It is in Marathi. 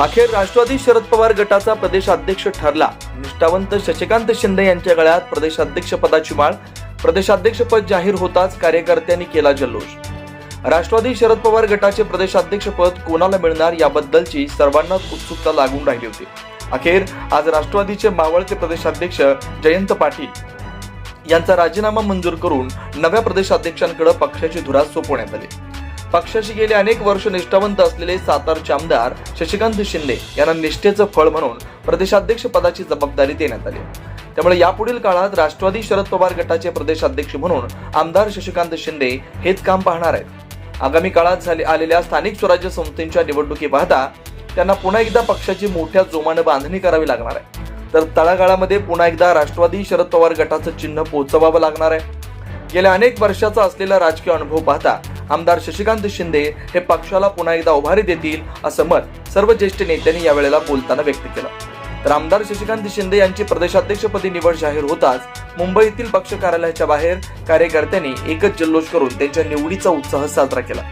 अखेर राष्ट्रवादी शरद पवार गटाचा प्रदेशाध्यक्ष ठरला. निष्ठावंत शशिकांत शिंदे यांच्या गळ्यात प्रदेशाध्यक्ष पदाची माळ प्रदेशाध्यक्षपद जाहीर होताच कार्यकर्त्यांनी केला जल्लोष. राष्ट्रवादी शरद पवार गटाचे प्रदेशाध्यक्ष पद कोणाला मिळणार याबद्दलची सर्वांनाच उत्सुकता लागून राहिली होती. अखेर आज राष्ट्रवादीचे मावळचे प्रदेशाध्यक्ष जयंत पाटील यांचा राजीनामा मंजूर करून नव्या प्रदेशाध्यक्षांकडे पक्षाची धुरा सोपवण्यात आली. पक्षाशी गेले अनेक वर्ष निष्ठावंत असलेले सातारचे आमदार शशिकांत शिंदे यांना निष्ठेचं फळ म्हणून प्रदेशाध्यक्ष पदाची जबाबदारी देण्यात आली. त्यामुळे यापुढील काळात राष्ट्रवादी शरद पवार गटाचे प्रदेशाध्यक्ष म्हणून आमदार शशिकांत शिंदे हेच काम पाहणार आहेत. आगामी काळात झाले आलेल्या स्थानिक स्वराज्य संस्थेच्या निवडणुकी पाहता त्यांना पुन्हा एकदा पक्षाची मोठ्या जोमानं बांधणी करावी लागणार आहे. तर तळागाळामध्ये पुन्हा एकदा राष्ट्रवादी शरद पवार गटाचं चिन्ह पोहोचवावं लागणार आहे. गेल्या अनेक वर्षाचा असलेला राजकीय अनुभव पाहता आमदार शशिकांत शिंदे हे पक्षाला पुन्हा एकदा उभारी देतील असं मत सर्व ज्येष्ठ नेत्यांनी यावेळेला बोलताना व्यक्त केलं. तर आमदार शशिकांत शिंदे यांची प्रदेशाध्यक्षपदी निवड जाहीर होताच मुंबईतील पक्ष कार्यालयाच्या बाहेर कार्यकर्त्यांनी एकच जल्लोष करून त्यांच्या निवडीचा उत्साह साजरा केला.